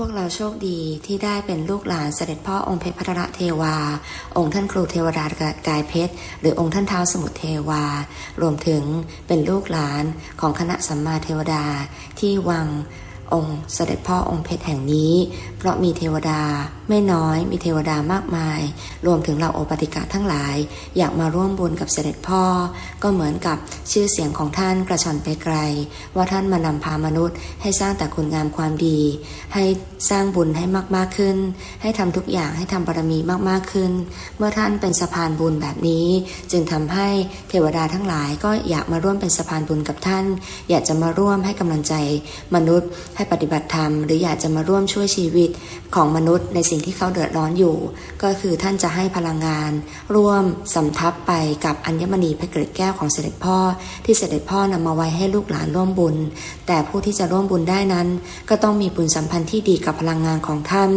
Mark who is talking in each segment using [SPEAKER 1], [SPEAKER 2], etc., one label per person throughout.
[SPEAKER 1] พวกเราโชคดีที่ได้เป็นลูกหลานเสด็จพ่อองค์เพชรพัทรเทวา องค์ท่านครูเทวดากายเพชร หรือองค์ท่านเท้าสมุทรเทวา รวมถึงเป็นลูกหลานของคณะสัมมาเทวดาที่วัง องค์เสด็จพ่อองค์เพชรแห่งนี้ เพราะมีเทวดาไม่น้อย มีเทวดามากมาย รวมถึงเหล่าโอปติกะทั้งหลาย อยากมาร่วมบุญกับเสด็จพ่อ ก็เหมือนกับชื่อเสียงของท่านกระชอนไปไกล ว่าท่านมานำพามนุษย์ ให้สร้างแต่คุณงามความดี ให้สร้างบุญให้มากๆขึ้น ให้ทำทุกอย่างให้ทำบารมีมากๆขึ้น เมื่อท่านเป็นสะพานบุญแบบนี้ จึงทำให้เทวดาทั้งหลายก็อยากมาร่วมเป็นสะพานบุญกับท่าน อยากจะมาร่วมให้กำลังใจมนุษย์ให้ปฏิบัติธรรม หรืออยากจะมาร่วมช่วยชีวิตของมนุษย์ในสิ่งที่เขาเดือดร้อนอยู่ ก็คือท่านจะให้พลังงาน ร่วมสำทับไปกับอัญมณีพรเกล็ดแก้วของเสด็จพ่อ ที่เสด็จพ่อนำมาไว้ให้ลูกหลานร่วมบุญ แต่ผู้ที่จะร่วมบุญได้นั้น ก็ต้องมีบุญสัมพันธ์ที่ดีกับพลังงานของท่าน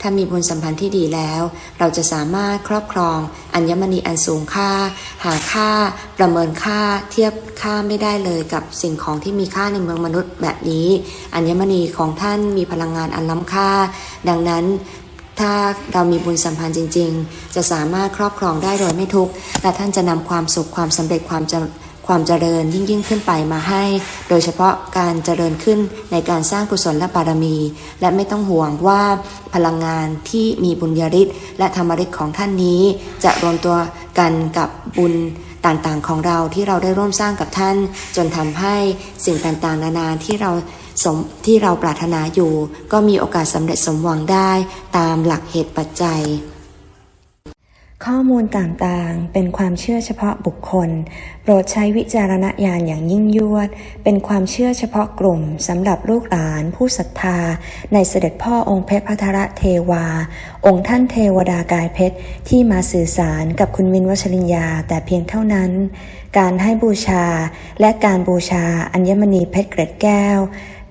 [SPEAKER 1] ถ้ามีบุญสัมพันธ์ที่ดีแล้ว เราจะสามารถครอบครอง อัญมณีอันสูงค่า หาค่า ประเมินค่าเทียบค่าไม่ได้เลยกับสิ่งของที่มีค่าในเมืองมนุษย์แบบนี้ อัญมณีของท่านมีพลังงานอันล้ำค่า ดังนั้นถ้าเรามีบุญสัมพันธ์จริง ๆ จะสามารถครอบครองได้โดยไม่ทุกข์และท่านจะนำความสุขความสำเร็จความเจ ความเจริญยิ่งยิ่งขึ้นไปมาให้ โดยเฉพาะการเจริญขึ้นในการสร้างกุศลและบารมี และไม่ต้องห่วงว่าพลังงานที่มีบุญญาฤทธิ์และธรรมฤทธิ์ของท่านนี้ จะรวมตัวกันกับบุญต่างๆของเราที่เราได้ร่วมสร้างกับท่าน จนทำให้สิ่งต่างๆ นานาที่เราสมที่เราปรารถนาอยู่ ก็มีโอกาสสำเร็จสมหวังได้ตามหลักเหตุปัจจัย
[SPEAKER 2] ข้อมูลต่างๆ เป็นความเชื่อเฉพาะบุคคล โปรดใช้วิจารณญาณอย่างยิ่งยวด เป็นความเชื่อเฉพาะกลุ่มสำหรับลูกหลานผู้ศรัทธา ในเสด็จพ่อองค์เพชรพัทรเทวา องค์ท่านเทวดากายเพชร ที่มาสื่อสารกับคุณวินวชริญญาแต่เพียงเท่านั้น การให้บูชาและการบูชาอัญมณีเพชรเกร็ดแก้ว